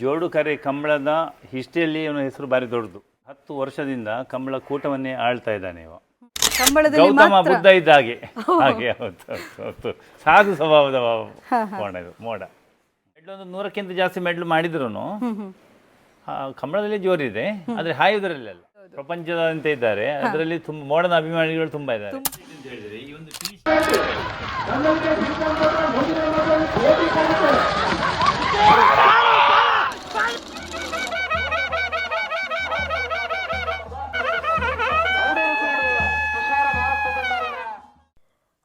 ಜೋಡು ಕರೆ ಕಂಬಳದ ಹಿಸ್ಟ್ರಿಯಲ್ಲಿ ಇವನ ಹೆಸರು ಬಾರಿ ದೊಡ್ಡದು. ಹತ್ತು ವರ್ಷದಿಂದ ಕಂಬಳ ಕೂಟವನ್ನೇ ಆಳ್ತಾ ಇದ್ದಾನೆ ಇವ. ಕಂಬಳದಲ್ಲಿ ಗೌತಮ ಮಾತ್ರ ಬುದ್ಧ ಇದ್ದ ಹಾಗೆ ಹಾಗೆ ಹೌದು ಹೌದು, ಹೌದು. ಸಾಧು ಸ್ವಭಾವದ ಮೋಡ ಇದು ಮೋಡ. ಮೆಡ್ಲು ಒಂದು ನೂರಕ್ಕಿಂತ ಜಾಸ್ತಿ ಮೆಡ್ಲು ಮಾಡಿದ್ರು ಕಂಬಳದಲ್ಲಿ ಜೋರಿದೆ ಆದ್ರೆ ಹಾಯುವುದರಲ್ಲಿ ಅಲ್ಲ ಪ್ರಪಂಚದಂತೆ ಇದ್ದಾರೆ. ಅದರಲ್ಲಿ ತುಂಬಾ ಮೋಡನ ಅಭಿಮಾನಿಗಳು ತುಂಬಾ ಇದ್ದಾರೆ.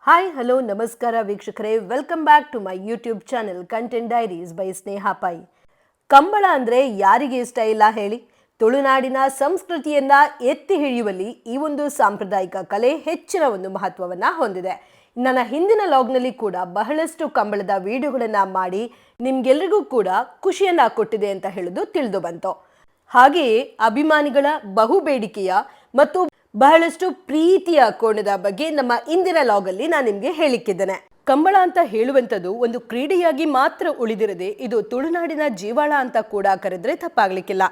ಹಾಯ್ ಹಲೋ ನಮಸ್ಕಾರ ವೀಕ್ಷಕರೇ welcome back to my YouTube channel content diaries by Sneha Pai Kambala ಅಂದ್ರೆ ಯಾರಿಗೆ ಇಷ್ಟ ಇಲ್ಲ ಹೇಳಿ ತುಳುನಾಡಿನ ಸಂಸ್ಕೃತಿಯನ್ನ ಎತ್ತಿ ಹಿಡಿಯುವಲ್ಲಿ ಈ ಒಂದು ಸಾಂಪ್ರದಾಯಿಕ ಕಲೆ ಹೆಚ್ಚಿನ ಒಂದು ಮಹತ್ವವನ್ನು ಹೊಂದಿದೆ ನನ್ನ ಹಿಂದಿನ ಲಾಗ್ನಲ್ಲಿ ಕೂಡ ಬಹಳಷ್ಟು ಕಂಬಳದ ವಿಡಿಯೋಗಳನ್ನ ಮಾಡಿ ನಿಮ್ಗೆಲ್ರಿಗೂ ಕೂಡ ಖುಷಿಯನ್ನ ಕೊಟ್ಟಿದೆ ಅಂತ ಹೇಳೋದು ತಿಳಿದು ಬಂತು ಹಾಗೆಯೇ ಅಭಿಮಾನಿಗಳ ಬಹುಬೇಡಿಕೆಯ ಮತ್ತು ಬಹಳಷ್ಟು ಪ್ರೀತಿಯ ಕೋಣದ ಬಗ್ಗೆ ನಮ್ಮ ಇಂದಿನ ಲಾಗಲ್ಲಿ ನಾನು ನಿಮಗೆ ಹೇಳಿಕ್ಕಿದ್ದೇನೆ. ಕಂಬಳ ಅಂತ ಹೇಳುವಂಥದ್ದು ಒಂದು ಕ್ರೀಡೆಯಾಗಿ ಮಾತ್ರ ಉಳಿದಿರದೆ ಇದು ತುಳುನಾಡಿನ ಜೀವಾಳ ಅಂತ ಕೂಡ ಕರೆದ್ರೆ ತಪ್ಪಾಗ್ಲಿಕ್ಕಿಲ್ಲ.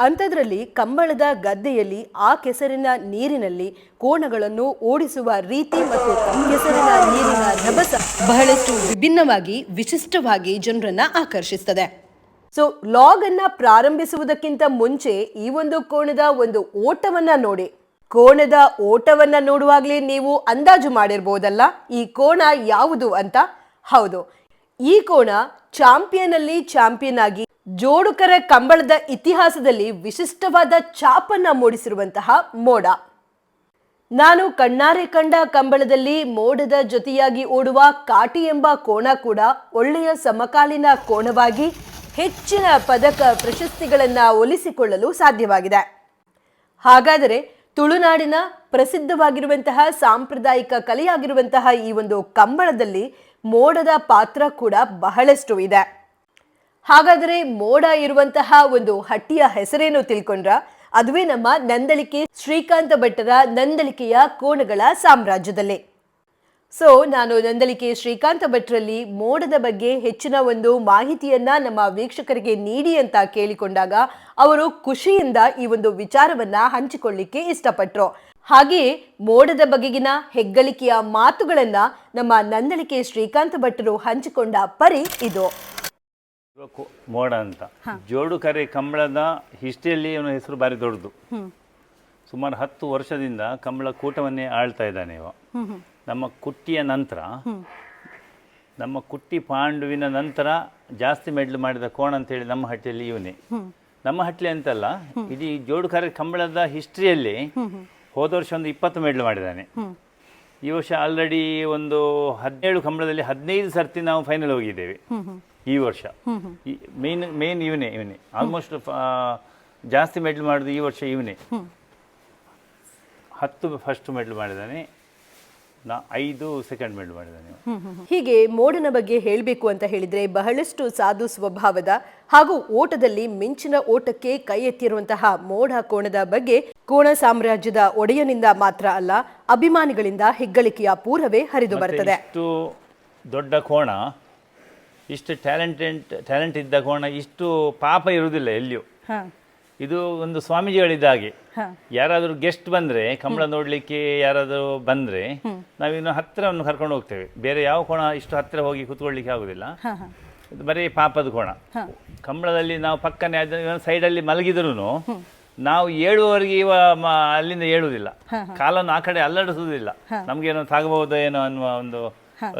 ಅಂಥದ್ರಲ್ಲಿ ಕಂಬಳದ ಗದ್ದೆಯಲ್ಲಿ ಆ ಕೆಸರಿನ ನೀರಿನಲ್ಲಿ ಕೋಣಗಳನ್ನು ಓಡಿಸುವ ರೀತಿ ಮತ್ತು ಕೆಸರಿನ ನೀರಿನ ರಭಸ ಬಹಳಷ್ಟು ವಿಭಿನ್ನವಾಗಿ, ವಿಶಿಷ್ಟವಾಗಿ ಜನರನ್ನ ಆಕರ್ಷಿಸ್ತದೆ. ಸೊ ಲಾಗ್ ಅನ್ನ ಪ್ರಾರಂಭಿಸುವುದಕ್ಕಿಂತ ಮುಂಚೆ ಈ ಒಂದು ಕೋಣದ ಒಂದು ಓಟವನ್ನ ನೋಡಿ. ಕೋಣದ ಓಟವನ್ನ ನೋಡುವಾಗಲೇ ನೀವು ಅಂದಾಜು ಮಾಡಿರ್ಬೋದಲ್ಲ? ಈ ಕೋಣ ಯಾವುದು ಅಂತ? ಹೌದು. ಈ ಕೋಣ ಚಾಂಪಿಯನ್ ಅಲ್ಲಿ ಚಾಂಪಿಯನ್ ಆಗಿ ಜೋಡುಕರ ಕಂಬಳದ ಇತಿಹಾಸದಲ್ಲಿ ವಿಶಿಷ್ಟವಾದ ಚಾಪನ್ನ ಮೂಡಿಸಿರುವಂತಹ ಮೋಡ. ನಾನು ಕಣ್ಣಾರೆ ಕಂಡ ಕಂಬಳದಲ್ಲಿ ಮೋಡದ ಜೊತೆಯಾಗಿ ಓಡುವ ಕಾಟಿ ಎಂಬ ಕೋಣ ಕೂಡ ಒಳ್ಳೆಯ ಸಮಕಾಲೀನ ಕೋಣವಾಗಿ ಹೆಚ್ಚಿನ ಪದಕ ಪ್ರಶಸ್ತಿಗಳನ್ನು ಒಲಿಸಿಕೊಳ್ಳಲು ಸಾಧ್ಯವಾಗಿದೆ. ಹಾಗಾದರೆ ತುಳುನಾಡಿನ ಪ್ರಸಿದ್ಧವಾಗಿರುವಂತಹ ಸಾಂಪ್ರದಾಯಿಕ ಕಲೆಯಾಗಿರುವಂತಹ ಈ ಒಂದು ಕಂಬಳದಲ್ಲಿ ಮೋಡದ ಪಾತ್ರ ಕೂಡ ಬಹಳಷ್ಟು ಇದೆ. ಹಾಗಾದರೆ ಮೋಡ ಇರುವಂತಹ ಒಂದು ಹಟ್ಟಿಯ ಹೆಸರೇನು ತಿಳ್ಕೊಂಡ್ರ? ಅದುವೇ ನಮ್ಮ ನಂದಳಿಕೆ ಶ್ರೀಕಾಂತ ಭಟ್ಟರ ನಂದಳಿಕೆಯ ಕೋಣಗಳ ಸಾಮ್ರಾಜ್ಯದಲ್ಲಿ. ಸೊ ನಾನು ನಂದಲಿಕೆ ಶ್ರೀಕಾಂತ ಭಟ್ರಲ್ಲಿ ಮೋಡದ ಬಗ್ಗೆ ಹೆಚ್ಚಿನ ಒಂದು ಮಾಹಿತಿಯನ್ನ ನಮ್ಮ ವೀಕ್ಷಕರಿಗೆ ನೀಡಿ ಅಂತ ಕೇಳಿಕೊಂಡಾಗ ಅವರು ಖುಷಿಯಿಂದ ಈ ಒಂದು ವಿಚಾರವನ್ನ ಹಂಚಿಕೊಳ್ಳಿಕ್ಕೆ ಇಷ್ಟಪಟ್ರು. ಹಾಗೆಯೇ ಮೋಡದ ಬಗೆಗಿನ ಹೆಗ್ಗಳಿಕೆಯ ಮಾತುಗಳನ್ನ ನಮ್ಮ ನಂದಳಿಕೆ ಶ್ರೀಕಾಂತ ಭಟ್ಟರು ಹಂಚಿಕೊಂಡ ಪರಿ ಇದು. ಮೋಡ ಅಂತ. ಜೋಡು ಕರೆ ಕಂಬಳದ ಹಿಸ್ಟ್ರಿಯಲ್ಲಿ ಇವನ ಹೆಸರು ಬಾರಿ ದೊಡ್ಡದು. ಸುಮಾರು ಹತ್ತು ವರ್ಷದಿಂದ ಕಂಬಳ ಕೂಟವನ್ನೇ ಆಳ್ತಾ ಇದ್ದಾನೆ ಇವ. ನಮ್ಮ ಕುಟ್ಟಿಯ ನಂತರ ನಮ್ಮ ಕುಟ್ಟಿ ಪಾಂಡುವಿನ ನಂತರ ಜಾಸ್ತಿ ಮೆಡ್ಲು ಮಾಡಿದ ಕೋಣ ಅಂತೇಳಿ ನಮ್ಮ ಹಟ್ಟಿಯಲ್ಲಿ ಇವನೇ. ನಮ್ಮ ಹಟ್ಟಿ ಅಂತಲ್ಲ ಇಡೀ ಜೋಡುಕಾರ ಕರೆ ಕಂಬಳದ ಹಿಸ್ಟ್ರಿಯಲ್ಲಿ ಹೋದ ವರ್ಷ ಒಂದು ಇಪ್ಪತ್ತು ಮೆಡ್ಲು ಮಾಡಿದ್ದಾನೆ. ಈ ವರ್ಷ ಆಲ್ರೆಡಿ ಒಂದು ಹದಿನೇಳು ಕಂಬಳದಲ್ಲಿ ಹದಿನೈದು ಸರ್ತಿ ನಾವು ಫೈನಲ್ ಹೋಗಿದ್ದೇವೆ. ಈ ವರ್ಷ. ಮೇನ್ ಮೇನ್ ಇವನೇ ಇವನೇ. ಆಲ್ಮೋಸ್ಟ್ ಜಾಸ್ತಿ ಮೆಡ್ಲು ಮಾಡೋದು ಈ ವರ್ಷ ಇವನೇ. ಹತ್ತು ಫಸ್ಟ್ ಮೆಡ್ಲು ಮಾಡಿದ್ದಾನೆ. ನಾ ಐದು ಸೆಕೆಂಡ್ ಮೇಲ್ ಮಾಡಿದ್ದೇನೆ ಹೀಗೆ ಮೋಡನ ಬಗ್ಗೆ ಹೇಳಬೇಕು ಅಂತ ಹೇಳಿದ್ರೆ ಬಹಳಷ್ಟು ಸಾಧು ಸ್ವಭಾವದ ಹಾಗೂ ಓಟದಲ್ಲಿ ಮಿಂಚಿನ ಓಟಕ್ಕೆ ಕೈ ಎತ್ತಿರುವಂತಹ ಮೋಡ ಕೋಣದ ಬಗ್ಗೆ ಕೋಣ ಸಾಮ್ರಾಜ್ಯದ ಒಡೆಯನಿಂದ ಮಾತ್ರ ಅಲ್ಲ ಅಭಿಮಾನಿಗಳಿಂದ ಹೆಗ್ಗಳಿಕೆಯ ಪೂರವೇ ಹರಿದು ಬರ್ತದೆ ಇಷ್ಟು ದೊಡ್ಡ ಕೋಣ ಇಷ್ಟು ಟ್ಯಾಲೆಂಟೆಂಟ್ ಟ್ಯಾಲೆಂಟ್ ಇದ್ದ ಕೋಣ ಇಷ್ಟು ಪಾಪ ಇರುವುದಿಲ್ಲ ಎಲ್ಲಿಯೂ. ಇದು ಒಂದು ಸ್ವಾಮೀಜಿಗಳಿದ್ದ ಹಾಗೆ ಯಾರಾದರೂ ಗೆಸ್ಟ್ ಬಂದ್ರೆ ಕಂಬಳ ನೋಡಲಿಕ್ಕೆ ಯಾರಾದರೂ ಬಂದ್ರೆ ನಾವಿನ್ನು ಹತ್ತಿರವನ್ನು ಕರ್ಕೊಂಡು ಹೋಗ್ತೇವೆ. ಬೇರೆ ಯಾವ ಕೋಣ ಇಷ್ಟು ಹತ್ತಿರ ಹೋಗಿ ಕೂತ್ಕೊಳ್ಳಿಕ್ಕೆ ಆಗುದಿಲ್ಲ. ಬರೀ ಪಾಪದ ಕೋಣ. ಕಂಬಳದಲ್ಲಿ ನಾವು ಪಕ್ಕನೆ ಅದನ್ನು ಸೈಡಲ್ಲಿ ಮಲಗಿದ್ರು ನಾವು ಏಳುವವರೆಗೆ ಇವ ಅಲ್ಲಿಂದ ಏಳುವುದಿಲ್ಲ. ಕಾಲನ್ನು ಆ ಕಡೆ ಅಲ್ಲಾಡಿಸುವುದಿಲ್ಲ. ನಮಗೇನೋ ತಾಗಬಹುದು ಏನೋ ಅನ್ನುವ ಒಂದು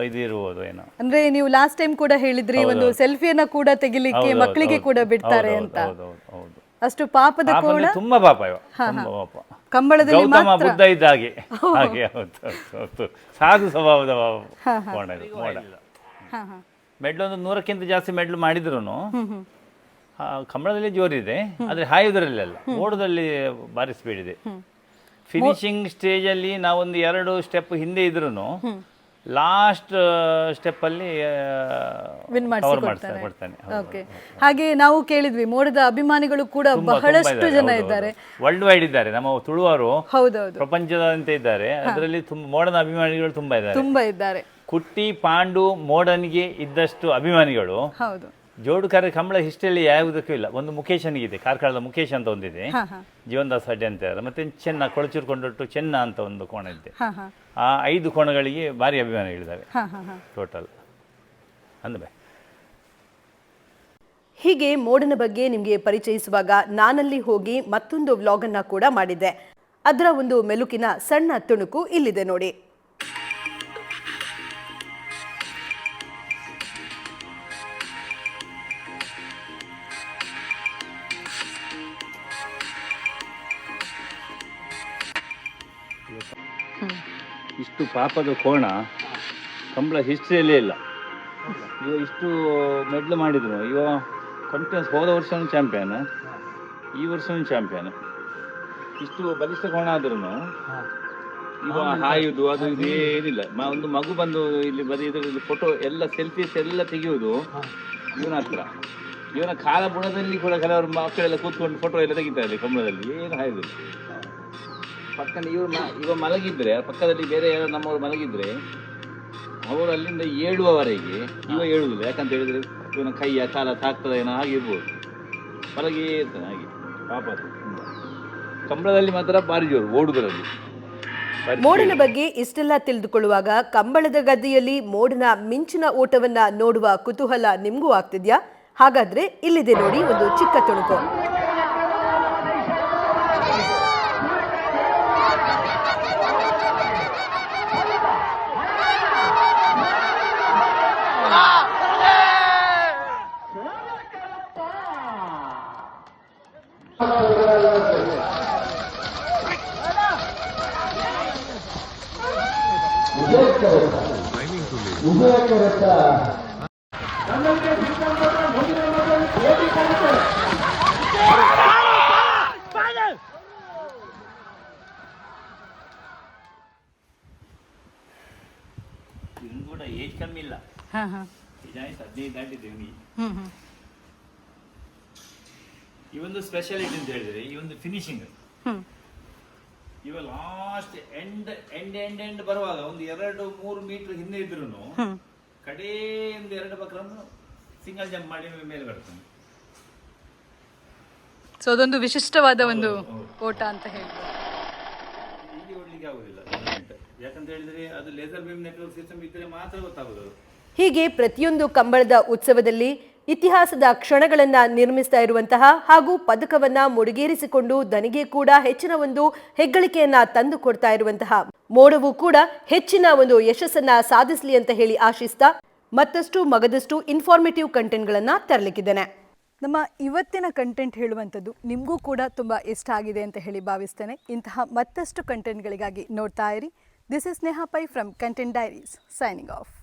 ಇದಿರುವುದು ಏನೋ. ಅಂದ್ರೆ ನೀವು ಲಾಸ್ಟ್ ಟೈಮ್ ಕೂಡ ಹೇಳಿದ್ರಿ ಒಂದು ಸೆಲ್ಫಿಯನ್ನ ಕೂಡ ತೆಗಿಲಿಕ್ಕೆ ಮಕ್ಕಳಿಗೆ ಕೂಡ ಬಿಡ್ತಾರೆ ಅಂತ. ಹೌದು, ಹೌದು, ಹೌದು. ಅಷ್ಟು ಪಾಪದ ಪಾಪ ಕೋಣ ತುಂಬಾ ಪಾಪ ಇವ. ತುಂಬಾ ಪಾಪ. ಕಂಬಳದಲ್ಲಿ ಗೌತಮ ಮಾತ್ರ? ಬುದ್ಧ ಇದ್ದ ಹಾಗೆ ಹಾಗೆ ಹೌದು ಸಾಧು ಸ್ವಭಾವದ ಕೋಣ ಇದು, ಮೋಡ. ಮೆಡ್ಲು ಒಂದು ನೂರಕ್ಕಿಂತ ಜಾಸ್ತಿ ಮೆಡ್ಲು ಮಾಡಿದ್ರು ಕಂಬಳದಲ್ಲಿ ಜೋರಿದೆ ಆದ್ರೆ ಹಾಯುವುದರಲ್ಲಿ ಅಲ್ಲ ಓಡೋದ್ರಲ್ಲಿ ಭಾರಿ ಸ್ಪೀಡ್ ಇದೆ. ಫಿನಿಶಿಂಗ್ ಸ್ಟೇಜಲ್ಲಿ ನಾವೊಂದು ಎರಡು ಸ್ಟೆಪ್ ಹಿಂದೆ ಇದ್ರು ಲಾಸ್ಟ್ ಸ್ಟೆಪ್ ಅಲ್ಲಿ ವಿನ್ ಮಾಡಿಸಿ ಮಾಡ್ತಾನೆ ಓಕೆ ಹಾಗೆ ನಾವು ಕೇಳಿದ್ವಿ ಮೋಡದ ಅಭಿಮಾನಿಗಳು ಕೂಡ ಬಹಳಷ್ಟು ಜನ ಇದ್ದಾರೆ. ವರ್ಲ್ಡ್ ವೈಡ್ ಇದ್ದಾರೆ. ನಮ್ಮ ತುಳುವರು ಹೌದೌದು. ಪ್ರಪಂಚದಂತೆ ಇದ್ದಾರೆ. ಅದರಲ್ಲಿ ತುಂಬಾ ಮೋಡನ ಅಭಿಮಾನಿಗಳು ತುಂಬಾ ಇದ್ದಾರೆ. ತುಂಬಾ ಇದ್ದಾರೆ. ಕುಟ್ಟಿ ಪಾಂಡು ಮೋಡನಿಗೆ ಇದ್ದಷ್ಟು ಅಭಿಮಾನಿಗಳು ಹೌದು. ಜೋಡು ಕರೆ ಕಂಬಳ ಹಿಸ್ಟ್ರಿಯಲ್ಲಿ ಯಾವುದಕ್ಕೂ ಇಲ್ಲ. ಒಂದು ಮುಖೇಶನಿಗಿದೆ ಕಾರ್ಕಳದ ಮುಖೇಶ್ ಅಂತ ಒಂದಿದೆ. ಜೀವನದಾಸ ಅಡ್ಡೆ ಅಂತ ಇದ್ದಾರೆ. ಮತ್ತೆ ಚೆನ್ನ ಕೊಳಚೂರು ಕೊಂಡೊಟ್ಟು ಚೆನ್ನ ಅಂತ ಒಂದು ಕೋಣ ಇದೆ. ಹಾ ಹಾ. ಆ ಐದು ಕೋಣಗಳಿಗೆ ಭಾರಿ ಹಾ ಟೋಟಲ್ ಅಂದ್ರೆ ಹೀಗೆ ಮೋಡನ ಬಗ್ಗೆ ನಿಮಗೆ ಪರಿಚಯಿಸುವಾಗ ನಾನಲ್ಲಿ ಹೋಗಿ ಮತ್ತೊಂದು ವ್ಲಾಗನ್ನು ಕೂಡ ಮಾಡಿದ್ದೆ. ಅದರ ಒಂದು ಮೆಲುಕಿನ ಸಣ್ಣ ತುಣುಕು ಇಲ್ಲಿದೆ ನೋಡಿ. ಇಷ್ಟು ಪಾಪದ ಕೋಣ ಕಂಬಳ ಹಿಸ್ಟ್ರಿಯಲ್ಲೇ ಇಲ್ಲ. ಇವ ಇಷ್ಟು ಮೆಡ್ಲ್ ಮಾಡಿದ್ರು. ಇವ ಕಂಟಿನ್ಯೂಸ್ ಹೋದ ವರ್ಷನೂ ಚಾಂಪಿಯನ್ ಈ ವರ್ಷನೂ ಚಾಂಪಿಯನ್ ಇಷ್ಟು ಬಲಿಷ್ಠ ಕೋಣ ಆದ್ರೂ ಇವ ಹಾಯುದು ಅದು ಇದು ಏನಿಲ್ಲ. ಮ- ಒಂದು ಮಗು ಬಂದು ಇಲ್ಲಿ ಬರೀ ಇದರಲ್ಲಿ ಫೋಟೋ ಎಲ್ಲ ಸೆಲ್ಫೀಸ್ ಎಲ್ಲ ತೆಗೆಯುವುದು ಇವನ ಹತ್ರ. ಇವನ ಕಾಲ ಬುಣದಲ್ಲಿ ಕೂಡ ಕೆಲವರು ಮಕ್ಕಳೆಲ್ಲ ಕೂತ್ಕೊಂಡು ಫೋಟೋ ಎಲ್ಲ ತೆಗಿತಾರೆ ಕಂಬಳದಲ್ಲಿ. ಏನು ಹಾಯುದಿಲ್ಲ ಪಕ್ಕನ ಇವರು ಇವ ಮಲಗಿದ್ರೆ ಪಕ್ಕದಲ್ಲಿ ಬೇರೆ ಯಾರೋ ನಮ್ಮವರು ಮಲಗಿದ್ರೆ ಅವರು ಅಲ್ಲಿಂದ ಏಳುವವರೆಗೆ ಇವ ಏಳುವುದಿಲ್ಲ ಯಾಕಂತ ಹೇಳಿದ್ರೆ ಇವನ ಕೈಯ ಕಾಲ ತಾಗ್ತದ ಏನೋ ಆಗಿರ್ಬೋದು. ಮಲಗಿ ಇರ್ತಾನೆ ಹಾಗೆ. ಪಾಪ ಕಂಬಳದಲ್ಲಿ ಮಾತ್ರ ಭಾರಿ ಜೋರು ಓಡುದರಲ್ಲಿ. ಮೋಡನ ಬಗ್ಗೆ ಇಷ್ಟೆಲ್ಲ ತಿಳಿದುಕೊಳ್ಳುವಾಗ ಕಂಬಳದ ಗದ್ದೆಯಲ್ಲಿ ಮೋಡನ ಮಿಂಚಿನ ಓಟವನ್ನ ನೋಡುವ ಕುತೂಹಲ ನಿಮಗೂ ಆಗ್ತಿದ್ಯಾ? ಹಾಗಾದ್ರೆ ಇಲ್ಲಿದೆ ನೋಡಿ ಒಂದು ಚಿಕ್ಕ ತುಣುಕು. ಕೂಡ ಏಜ್ ಕಮ್ಮಿ ಇಲ್ಲ. ಇದಾಯ್ತು ಹದಿನೈದು ಈ ಒಂದು ಸ್ಪೆಷಾಲಿಟಿ ಅಂತ ಹೇಳಿದ್ರೆ ಈ ಒಂದು ಫಿನಿಶಿಂಗ್ ಇವ last end end end end ಬರುವಾಗ ಒಂದು ಎರಡು ಮೂರು ಮೀಟರ್ ಹಿಂದೆ ಇದ್ರು ಕಡೆಯಿಂದ ಒಂದು ಎರಡು ಬಕ್ರನ್ನು ಸಿಂಗಲ್ ಜಂಪ್ ಮಾಡಿ ಮೇಲೆ ಬರ್ತಾನೆ ಸೊ ಅದೊಂದು ವಿಶಿಷ್ಟವಾದ ಒಂದು ಓಟ ಅಂತ ಹೇಳ್ಬೋದು. ಇಲ್ಲಿ ಓಡ್ಲಿಕ್ಕೆ ಆಗುದಿಲ್ಲ ಯಾಕಂತ ಹೇಳಿದ್ರೆ ಅದು ಲೇಸರ್ ಬೀಮ್ ನೆಟ್ವರ್ಕ್ ಸಿಸ್ಟಮ್ ಇದ್ದರೆ ಮಾತ್ರ ಗೊತ್ತಾಗೋದು. ಹೀಗೆ ಪ್ರತಿಯೊಂದು ಕಂಬಳದ ಉತ್ಸವದಲ್ಲಿ ಇತಿಹಾಸದ ಕ್ಷಣಗಳನ್ನ ನಿರ್ಮಿಸ್ತಾ ಇರುವಂತಹ ಹಾಗೂ ಪದಕವನ್ನ ಮುಡಿಗೇರಿಸಿಕೊಂಡು ದನಿಗೆ ಕೂಡ ಹೆಚ್ಚಿನ ಒಂದು ಹೆಗ್ಗಳಿಕೆಯನ್ನ ತಂದು ಕೊಡ್ತಾ ಇರುವಂತಹ ಮೋಡವು ಕೂಡ ಹೆಚ್ಚಿನ ಒಂದು ಯಶಸ್ಸನ್ನ ಸಾಧಿಸಲಿ ಅಂತ ಹೇಳಿ ಆಶಿಸ್ತಾ ಮತ್ತಷ್ಟು ಮಗದಷ್ಟು ಇನ್ಫಾರ್ಮೇಟಿವ್ ಕಂಟೆಂಟ್ಗಳನ್ನ ತರಲಿಕ್ಕಿದ್ದೇನೆ. ನಮ್ಮ ಇವತ್ತಿನ ಕಂಟೆಂಟ್ ಹೇಳುವಂಥದ್ದು ನಿಮಗೂ ಕೂಡ ತುಂಬ ಇಷ್ಟ ಆಗಿದೆ ಅಂತ ಹೇಳಿ ಭಾವಿಸ್ತೇನೆ. ಇಂತಹ ಮತ್ತಷ್ಟು ಕಂಟೆಂಟ್ಗಳಿಗಾಗಿ ನೋಡ್ತಾ ಇರಿ. This is Sneha Pai from content diaries signing off